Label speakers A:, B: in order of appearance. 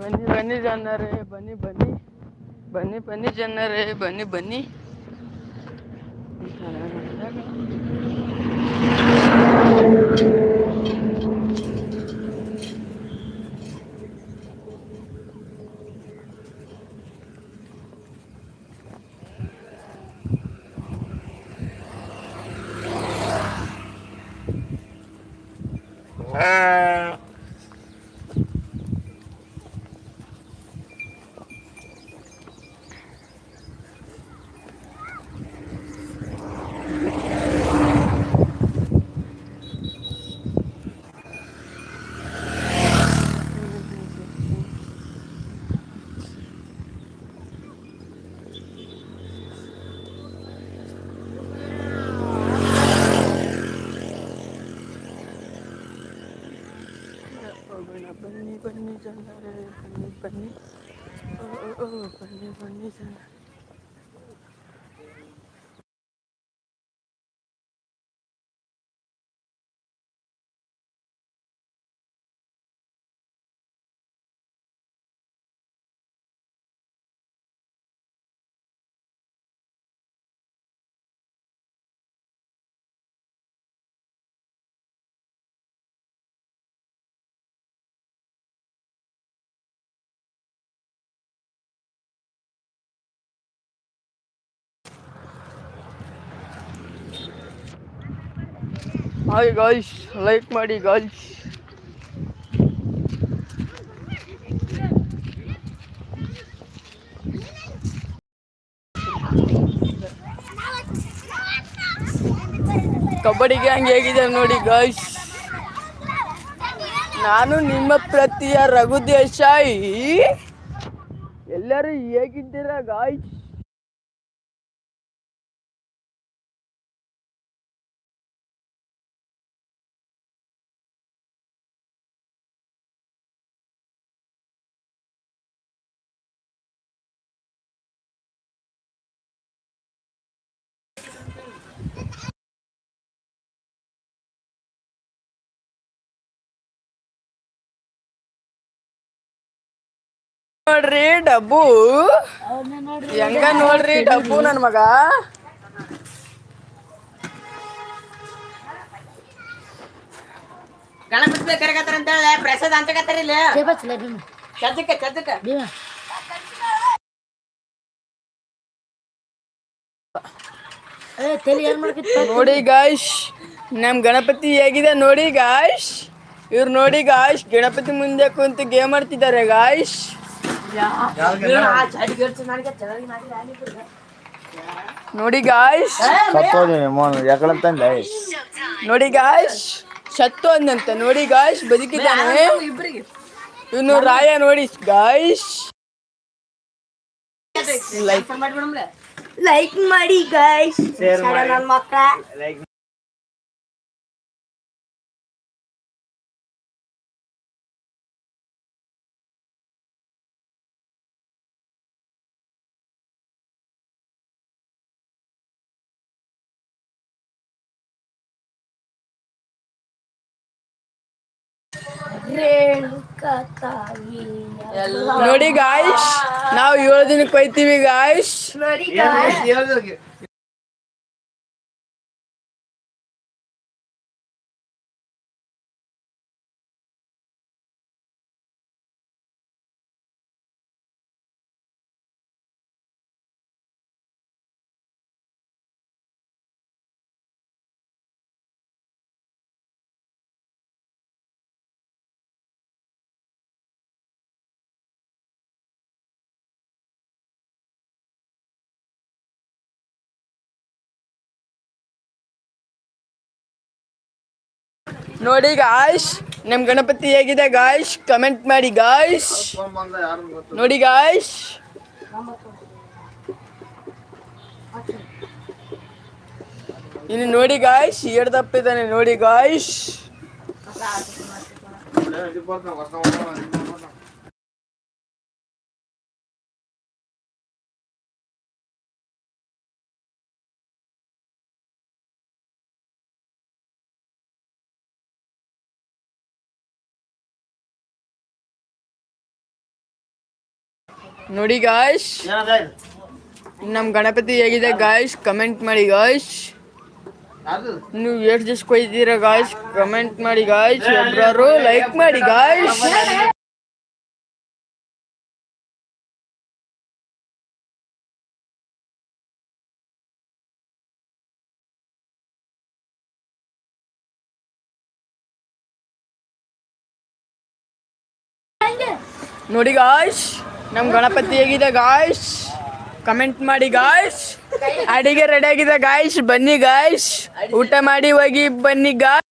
A: ಬನ್ನಿ ಬನ್ನಿ ಜನರೇ ಬನ್ನಿ ಬನ್ನಿ ಬನ್ನಿ ಬನ್ನಿ ಜನರೇ ಬನ್ನಿ ಬನ್ನಿ ಹೋಗೋಣ ಬನ್ನಿ ಬನ್ನಿ ಜನರೇ ಬನ್ನಿ ಬನ್ನಿ ಹಾಯ್ ಗಾಯ್ಸ್ ಲೈಕ್ ಮಾಡಿ ಗಾಯ್ಸ್ ಕಬಡ್ಡಿ ಗ್ಯಾಂಗ್ ಹೇಗಿದೆ ನೋಡಿ ಗಾಯ್ಸ್ ನಾನು ನಿಮ್ಮ ಪ್ರತಿಯ ರಘು ದೇಶಾಯಿ ಎಲ್ಲರೂ ಹೇಗಿದ್ದೀರಾ ಗಾಯ್ಸ್ ನೋಡ್ರಿ ಡಬ್ಬು. ಹೆಂಗ ನೋಡ್ರಿ ಡಬ್ಬು ನನ್ ಮಗ?
B: ಗಣಪತಿ ಕರೆಗತ್ತಾರ ಅಂತ ಹೇಳಿ ಪ್ರಸಾದ ಅಂತ ಇಲ್ಲಿ.
A: ನೋಡಿ ಗಾಯ್ಸ್ ನಮ್ ಗಣಪತಿ ಹೇಗಿದೆ ನೋಡಿ ಗಾಯ್ಸ್. ಇವ್ರು ನೋಡಿ ಗಾಯ್ಸ್ ಗಣಪತಿ ಮುಂದೆ ಕುಂತು ಗೇಮ್ ಆಡ್ತಿದ್ದಾರೆ ಗಾಯ್ಸ್. ನೋಡಿ ಗಾಯ್ಸ್
C: ಸತ್ತೋದಿ ಮೋನ್ ಯಾಕಡೆ ತಂದೆ?
A: ನೋಡಿ ಗಾಯ್ಸ್ ಸತ್ತು ಅಂದಂತೆ ನೋಡಿ ಗಾಯ್ಸ್ ಬದುಕಿದ್ದಾನೆ.
B: ಇನ್ನು
A: ಇವನು ರಾಯ ನೋಡಿ ಗಾಯ್ಸ್ ಲೈಕ್
D: ಮಾಡಿ ಗಾಯ್ಸ್ ನನ್ನ ಮಕ್ಕಳ
A: ನೋಡಿ ಗಾಯ್ಸ್ ನಾವ್ ಏಳು ದಿನಕ್ಕೆ ಹೋಯ್ತೀವಿ ಗಾಯ್ಸ್
D: ನೋಡಿ.
A: ಗಾಯ್ಸ್ ನಮ್ ಗಣಪತಿ ಹೇಗಿದೆ ಗಾಯ್ಸ್ ಕಮೆಂಟ್ ಮಾಡಿ ಗಾಯ್ಸ್ ನೋಡಿ ಗಾಯ್ಸ್ ಇಲ್ಲಿ ನೋಡಿ ಗಾಯ್ಸ್ ತಪ್ಪಿದ್ದಾನೆ ನೋಡಿ ಗಾಯ್ಸ್ ನೋಡಿ ಗಾಯ್ಸ್ ನಮ್ಮ ಗಣಪತಿ ಹೇಗಿದೆ ಗಾಯ್ಸ್ ಕಮೆಂಟ್ ಮಾಡಿ ಗಾಯ್ಸ್ ನೀವು ಎಷ್ಟು ಜಸ್ಟ್ ಕೊಯ್ದಿರ ಗಾಯ್ಸ್ ಕಮೆಂಟ್ ಮಾಡಿ ಗಾಯ್ಸ್ ಒಬ್ಬರು ಲೈಕ್ ಮಾಡಿ ಗಾಯ್ಸ್ ನೋಡಿ ಗಾಯ್ಸ್ ನಮ್ಮ ಗಣಪತಿ ಹೇಗಿದೆ ಗಾಯ್ಸ್ ಕಮೆಂಟ್ ಮಾಡಿ ಗಾಯ್ಸ್ ಅಡಿಗೆ ರೆಡಿ ಆಗಿದೆ ಗಾಯ್ಸ್ ಬನ್ನಿ ಗಾಯ್ಸ್ ಊಟ ಮಾಡಿ, ಹೋಗಿ, ಬನ್ನಿ ಗಾಯ್ಸ್